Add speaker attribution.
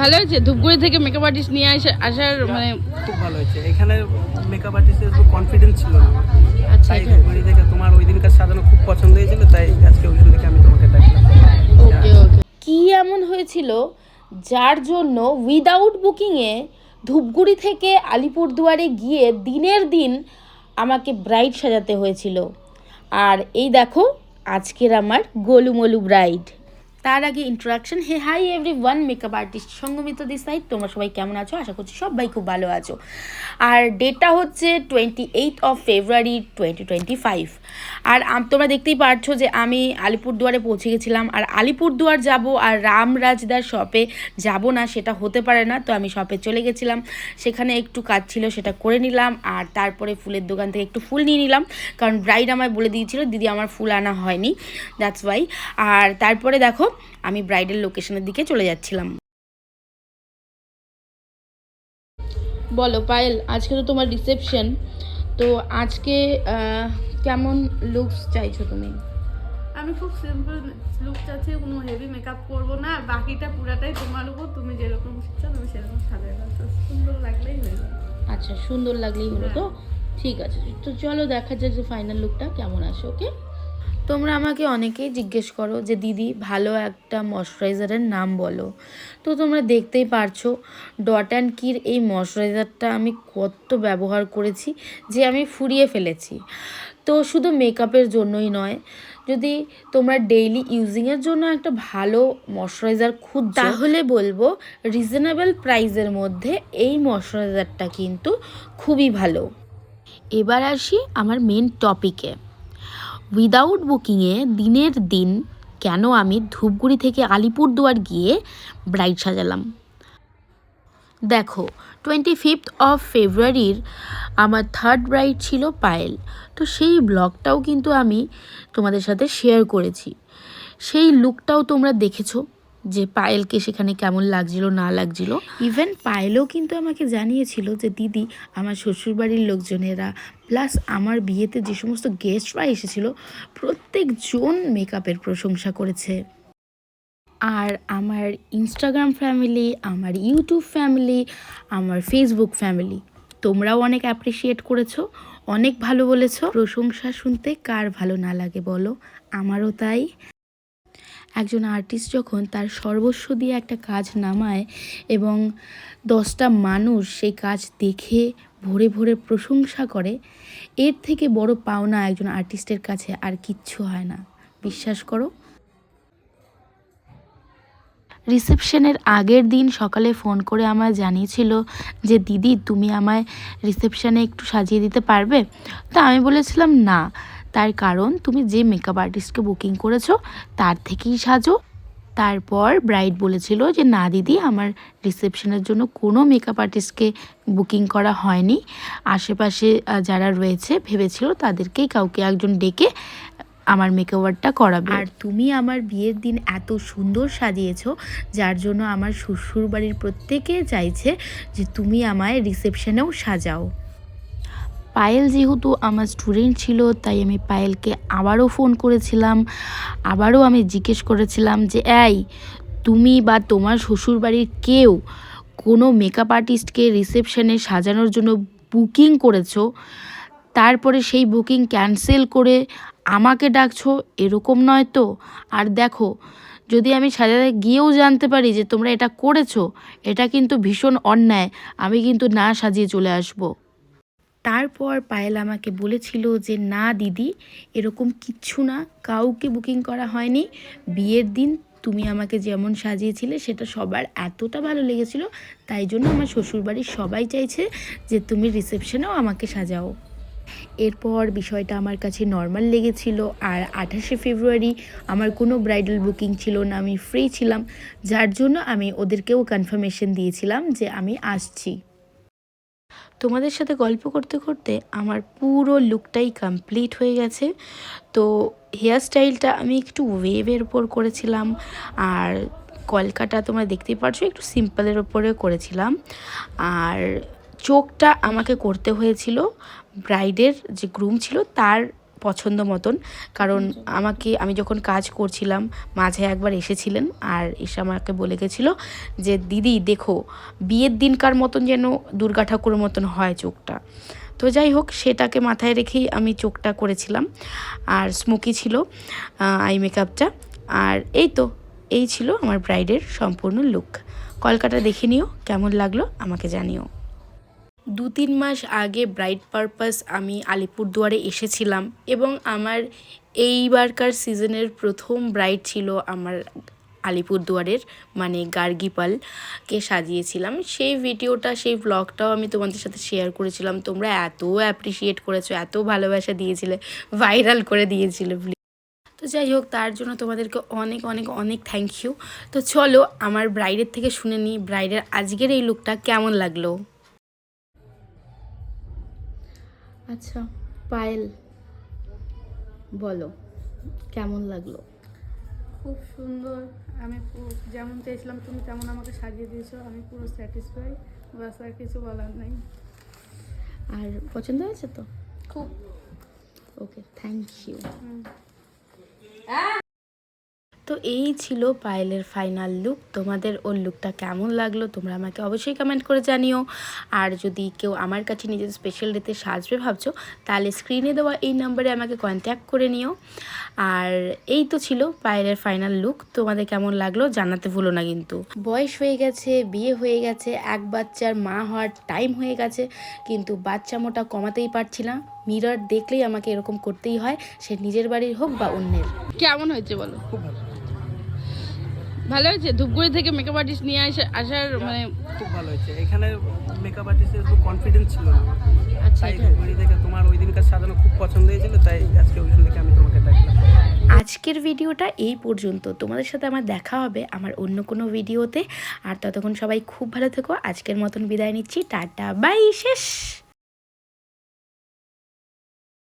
Speaker 1: ভালো হয়েছে? ধূপগুড়ি থেকে মেকআপ আর্টিস্ট নিয়ে আসা আসার মানে
Speaker 2: খুব ভালো হয়েছে। এখানে মেকআপ আর্টিস্টের কনফিডেন্স ছিল না।
Speaker 1: আচ্ছা
Speaker 2: ধূপগুড়ি থেকে তোমার ওই দিনকার সাজানো খুব পছন্দ হয়েছিল তাই আজকে ওইখান থেকে আমি তোমাকে ডাকলাম
Speaker 1: ওকে ওকে
Speaker 3: কি এমন হয়েছিল যার জন্য উইদাউট বুকিংয়ে ধূপগুড়ি থেকে আলিপুরদুয়ারে গিয়ে দিনের দিন আমাকে ব্রাইড সাজাতে হয়েছিল? আর এই দেখো আজকের আমার গোলুমলু ব্রাইড তার আগে introduction hey hi everyone makeup artist সঙ্গমিত this তোমরা সবাই কেমন আছো? আশা করছি সবাই খুব ভালো আছো। আর ডেটটা হচ্ছে twenty eight of February twenty twenty five আর তোমরা দেখতেই পারছ যে আমি আলিপুরদুয়ারে পৌঁছে গেছিলাম। আর আলিপুরদুয়ার যাব আর রামরাজদার শপে যাব না, সেটা হতে পারে না, তো আমি শপে চলে গেছিলাম। সেখানে একটু কাজ ছিল, সেটা করে নিলাম। আর তারপরে ফুলের দোকান থেকে একটু ফুল নিয়ে নিলাম। কারণ ব্রাইড আমায় বলে দিয়েছিল, দিদি, আমার ফুল আনা হয়নি। দ্যাটস ওয়াই আর তারপরে দেখো আমি ব্রাইডের লোকেশনের দিকে চলে যাচ্ছিলাম।
Speaker 1: বলো পায়েল আজকে তো তোমার রিসেপশন তো আজকে কেমন লুকস চাইছো তুমি?
Speaker 4: আমি খুব সিম্পল লুক চাচ্ছি কোনো হেভি মেকআপ করব না আর বাকিটা পুরাটাই তোমার উপর তুমি যেরকম চাও তুমি সেরকম সাজাই সুন্দর লাগলেই হয়ে যাবে
Speaker 1: আচ্ছা সুন্দর লাগলেই হলো তো? ঠিক আছে তো চলো দেখা যাক যে ফাইনাল লুকটা কেমন আসে ওকে
Speaker 3: তোমরা আমাকে অনেকেই জিজ্ঞেস করো যে, দিদি, ভালো একটা ময়শ্চারাইজারের নাম বলো। তো তোমরা দেখতেই পারছ, ডট অ্যান্ড কির এই ময়শ্চারাইজারটা আমি কত ব্যবহার করেছি যে আমি ফুরিয়ে ফেলেছি। তো শুধু মেকআপের জন্যই নয়, যদি তোমরা ডেইলি ইউজিংয়ের জন্য একটা ভালো ময়শ্চারাইজার খুঁজছো, তাহলে বলব রিজনেবল প্রাইসের মধ্যে এই ময়শ্চারাইজারটা কিন্তু খুবই ভালো। এবার আসি আমার মেন টপিকে উইদাউট বুকিংয়ে দিনের দিন কেন আমি ধূপগুড়ি থেকে আলিপুরদুয়ার গিয়ে ব্রাইড সাজালাম? দেখো টোয়েন্টি ফিফথ অফ ফেব্রুয়ারির আমার থার্ড ব্রাইড ছিল পায়েল। তো সেই ব্লগটাও কিন্তু আমি তোমাদের সাথে শেয়ার করেছি। সেই লুকটাও তোমরা দেখেছ। যে পায়েলকে সেখানে কেমন লাগছিল, না লাগছিল? ইভেন পায়েলও কিন্তু আমাকে জানিয়েছিল যে, দিদি, আমার শ্বশুরবাড়ির লোকজনেরা প্লাস আমার বিয়েতে যে সমস্ত গেস্টরা এসেছিল, প্রত্যেকজন মেকআপের প্রশংসা করেছে। আর আমার ইনস্টাগ্রাম ফ্যামিলি আমার ইউটিউব ফ্যামিলি আমার ফেসবুক ফ্যামিলি তোমরাও অনেক অ্যাপ্রিসিয়েট করেছ, অনেক ভালো বলেছ। প্রশংসা শুনতে কার ভালো না লাগে বলো? আমারও তাই। একজন আর্টিস্ট যখন তার সর্বস্ব দিয়ে একটা কাজ নামায় এবং দশটা মানুষ সেই কাজ দেখে ভরে ভরে প্রশংসা করে, এর থেকে বড় পাওনা একজন আর্টিস্টের কাছে আর কিচ্ছু হয় না। বিশ্বাস করো। রিসেপশনের আগের দিন সকালে ফোন করে আমায় জানিয়েছিল যে, দিদি, তুমি আমায় রিসেপশনে একটু সাজিয়ে দিতে পারবে? তা আমি বলেছিলাম, না। তার কারণ তুমি যে মেকআপ আর্টিস্টকে বুকিং করেছ, তার থেকেই সাজো। তারপর ব্রাইড বলেছিল যে, না দিদি, আমার রিসেপশনের জন্য কোনো মেকআপ আর্টিস্টকে বুকিং করা হয়নি। আশেপাশে যারা রয়েছে, ভেবেছিল তাদেরকেই কাউকে একজন ডেকে আমার মেকওভারটা করাবে। আর তুমি আমার বিয়ের দিন এত সুন্দর সাজিয়েছো, যার জন্য আমার শ্বশুর বাড়ির প্রত্যেকে চাইছে যে, তুমি আমায় রিসেপশনেও সাজাও। পায়েল যেহেতু আমার স্টুডেন্ট ছিল, তাই আমি পায়েলকে আবারও ফোন করেছিলাম। আবারও আমি জিজ্ঞেস করেছিলাম যে, এই, তুমি বা তোমার শ্বশুরবাড়ির কেউ কোনো মেকআপ আর্টিস্টকে রিসেপশনে সাজানোর জন্য বুকিং করেছ? তারপরে সেই বুকিং ক্যান্সেল করে আমাকে ডাকছো? এরকম নয় তো? আর দেখো, যদি আমি সাজাতে গিয়েও জানতে পারি যে তোমরা এটা করেছ, এটা কিন্তু ভীষণ অন্যায়। আমি কিন্তু না সাজিয়ে চলে আসব। তারপর পায়েল আমাকে বলেছিল যে, না, দিদি, এরকম কিচ্ছু না, কাউকে বুকিং করা হয়নি। বিয়ের দিন তুমি আমাকে যেমন সাজিয়েছিলে, সেটা সবার এতটা ভালো লেগেছিল। তাই জন্য আমার শ্বশুরবাড়ির সবাই চাইছে যে, তুমি রিসেপশনেও আমাকে সাজাও। এরপর বিষয়টা আমার কাছে নর্মাল লেগেছিল। আর আঠাশে ফেব্রুয়ারি আমার কোনো ব্রাইডাল বুকিং ছিল না, আমি ফ্রি ছিলাম। যার জন্য আমি ওদেরকেও কনফার্মেশন দিয়েছিলাম যে, আমি আসছি। তোমাদের সাথে গল্প করতে করতে আমার পুরো লুকটাই কমপ্লিট হয়ে গেছে। তো হেয়ার স্টাইলটা আমি একটু ওয়েভের ওপর করেছিলাম, আর কলকাটা তোমরা দেখতেই পারছ একটু সিম্পলের ওপরে করেছিলাম। আর চোখটা আমাকে করতে হয়েছিল ব্রাইডের যে গ্রুম ছিল, তার পছন্দ মতন। কারণ আমাকে আমি যখন কাজ করছিলাম মাঝে একবার এসেছিলেন আর এসে আমাকে বলে গেছিল যে দিদি দেখো বিয়ের দিনকার মতন যেন দুর্গা ঠাকুরের মতন হয় চোখটা। তো যাই হোক সেটাকে মাথায় রেখেই আমি চোখটা করেছিলাম। আর স্মোকি ছিল আই মেকআপটা। আর এই তো এই ছিল আমার ব্রাইডের সম্পূর্ণ লুক। কলকাতা দেখে নিও কেমন লাগল আমাকে জানিও। দু তিন মাস আগে ব্রাইড পারপাস আমি আলিপুরদুয়ারে এসেছিলাম এবং আমার এইবারকার সিজনের প্রথম ব্রাইড ছিল আমার আলিপুরদুয়ারের মানে গার্গিপালকে সাজিয়েছিলাম। সেই ভিডিওটা, সেই ব্লগটাও আমি তোমাদের সাথে শেয়ার করেছিলাম। তোমরা এত অ্যাপ্রিসিয়েট করেছ, এত ভালোবাসা দিয়েছিলে ভাইরাল করে দিয়েছিলে তো যাই হোক, তার জন্য তোমাদেরকে অনেক অনেক অনেক থ্যাংক ইউ তো চলো, আমার ব্রাইডের থেকে শুনে নিই ব্রাইডের আজকের এই লুকটা কেমন লাগল?
Speaker 1: আচ্ছা পায়েল বলো কেমন লাগল?
Speaker 4: খুব সুন্দর। আমি যেমন চেয়েছিলাম তুমি তেমন আমাকে সাজিয়ে দিয়েছ। আমি পুরো স্যাটিসফাই বাস আর কিছু বলার নাই।
Speaker 1: আর পছন্দ হয়েছে তো?
Speaker 4: খুব।
Speaker 1: Okay thank you.
Speaker 3: তো এই ছিল পায়েলের ফাইনাল লুক তোমাদের ওর লুকটা কেমন লাগল তোমরা আমাকে অবশ্যই কমেন্ট করে জানিও। আর যদি কেউ আমার কাছে নিজের স্পেশাল ডেতে সাজবে ভাবছ তাহলে স্ক্রিনে দেওয়া এই নাম্বারে আমাকে কন্ট্যাক্ট করে নিও। আর এই তো ছিল পায়েলের ফাইনাল লুক তোমাদের কেমন লাগল জানাতে ভুলো না কিন্তু। বয়স হয়ে গেছে বিয়ে হয়ে গেছে এক বাচ্চার মা হওয়ার টাইম হয়ে গেছে কিন্তু বাচ্চা মোটা কমাতেই পারছি না। মিরর দেখলেই আমাকে এরকম করতেই হয় সে নিজের বাড়ির হোক বা অন্যের।
Speaker 1: কেমন হয়েছে বলো?
Speaker 2: খুব ভালো।
Speaker 1: ভালো হয়েছে? ধূপগুড়ি থেকে মেকআপ আর্টিস্ট নিয়ে আসা আসার মানে
Speaker 2: খুব ভালো হয়েছে। এখানে মেকআপ আর্টিস্টের একটু কনফিডেন্স ছিল না।
Speaker 1: আচ্ছা
Speaker 2: ধূপগুড়ি থেকে তোমার ওই দিনকার সাজানো খুব পছন্দ হয়েছিল তাই আজকে ওইখান থেকে আমি তোমাকে ডাকলাম
Speaker 3: আজকের ভিডিওটা এই পর্যন্ত। তোমাদের সাথে আমার দেখা হবে আমার অন্য কোনো ভিডিওতে। আর ততক্ষণ সবাই খুব ভালো থেকো। আজকের মতন বিদায় নিচ্ছি। টাটা বাই শেষ।